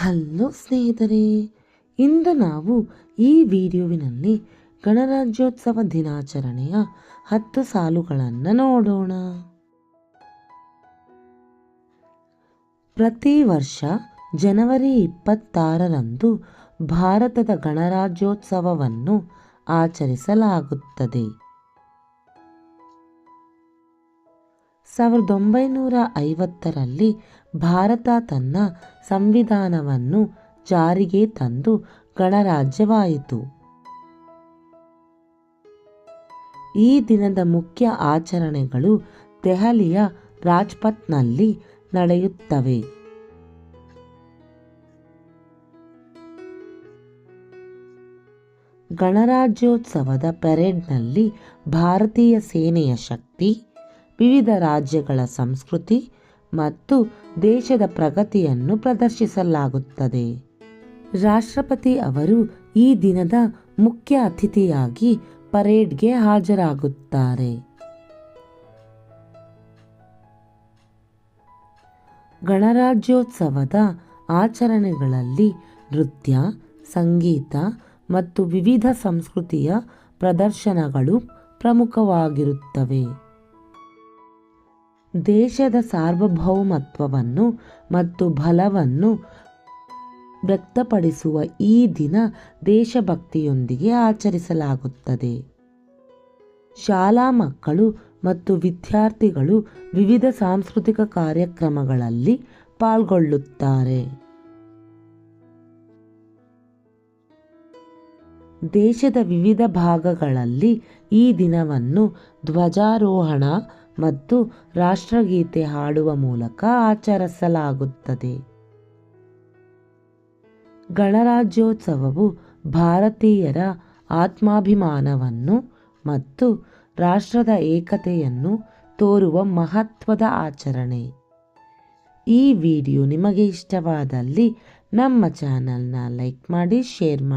Hello ಸ್ನೇಹಿತರೆ, ಇಂದು ನಾವು ಈ ವಿಡಿಯೋವಿನಲ್ಲಿ ಗಣರಾಜ್ಯೋತ್ಸವ ದಿನಾಚರಣೆಯ ಹತ್ತು ಸಾಲುಗಳನ್ನು ನೋಡೋಣ. ಪ್ರತಿ ವರ್ಷ ಜನವರಿ ಇಪ್ಪತ್ತಾರರಂದು ಭಾರತದ ಗಣರಾಜ್ಯೋತ್ಸವವನ್ನು ಆಚರಿಸಲಾಗುತ್ತದೆ. ಸಾವಿರದ ಒಂಬೈನೂರ ಐವತ್ತರಲ್ಲಿ ಭಾರತ ತನ್ನ ಸಂವಿಧಾನವನ್ನು ಜಾರಿಗೆ ತಂದು ಗಣರಾಜ್ಯವಾಯಿತು. ಈ ದಿನದ ಮುಖ್ಯ ಆಚರಣೆಗಳು ದೆಹಲಿಯ ರಾಜ್ಪಥ್ನಲ್ಲಿ ನಡೆಯುತ್ತವೆ. ಗಣರಾಜ್ಯೋತ್ಸವದ ಪೆರೇಡ್ನಲ್ಲಿ ಭಾರತೀಯ ಸೇನೆಯ ಶಕ್ತಿ ವಿವಿಧ ರಾಜ್ಯಗಳ ಸಂಸ್ಕೃತಿ ಮತ್ತು ದೇಶದ ಪ್ರಗತಿಯನ್ನು ಪ್ರದರ್ಶಿಸಲಾಗುತ್ತದೆ. ರಾಷ್ಟ್ರಪತಿ ಅವರು ಈ ದಿನದ ಮುಖ್ಯ ಅತಿಥಿಯಾಗಿ ಪರೇಡ್ಗೆ ಹಾಜರಾಗುತ್ತಾರೆ. ಗಣರಾಜ್ಯೋತ್ಸವದ ಆಚರಣೆಗಳಲ್ಲಿ ನೃತ್ಯ, ಸಂಗೀತ ಮತ್ತು ವಿವಿಧ ಸಂಸ್ಕೃತಿಯ ಪ್ರದರ್ಶನಗಳು ಪ್ರಮುಖವಾಗಿರುತ್ತವೆ. ದೇಶದ ಸಾರ್ವಭೌಮತ್ವವನ್ನು ಮತ್ತು ಬಲವನ್ನು ವ್ಯಕ್ತಪಡಿಸುವ ಈ ದಿನ ದೇಶಭಕ್ತಿಯೊಂದಿಗೆ ಆಚರಿಸಲಾಗುತ್ತದೆ. ಶಾಲಾ ಮಕ್ಕಳು ಮತ್ತು ವಿದ್ಯಾರ್ಥಿಗಳು ವಿವಿಧ ಸಾಂಸ್ಕೃತಿಕ ಕಾರ್ಯಕ್ರಮಗಳಲ್ಲಿ ಪಾಲ್ಗೊಳ್ಳುತ್ತಾರೆ. ದೇಶದ ವಿವಿಧ ಭಾಗಗಳಲ್ಲಿ ಈ ದಿನವನ್ನು ಧ್ವಜಾರೋಹಣ ಮತ್ತು ರಾಷ್ಟ್ರಗೀತೆ ಹಾಡುವ ಮೂಲಕ ಆಚರಿಸಲಾಗುತ್ತದೆ. ಗಣರಾಜ್ಯೋತ್ಸವವು ಭಾರತೀಯರ ಆತ್ಮಾಭಿಮಾನವನ್ನು ಮತ್ತು ರಾಷ್ಟ್ರದ ಏಕತೆಯನ್ನು ತೋರುವ ಮಹತ್ವದ ಆಚರಣೆ. ಈ ವಿಡಿಯೋ ನಿಮಗೆ ಇಷ್ಟವಾದಲ್ಲಿ ನಮ್ಮ ಚಾನಲ್ನ ಲೈಕ್ ಮಾಡಿ, ಶೇರ್ ಮಾಡಿ.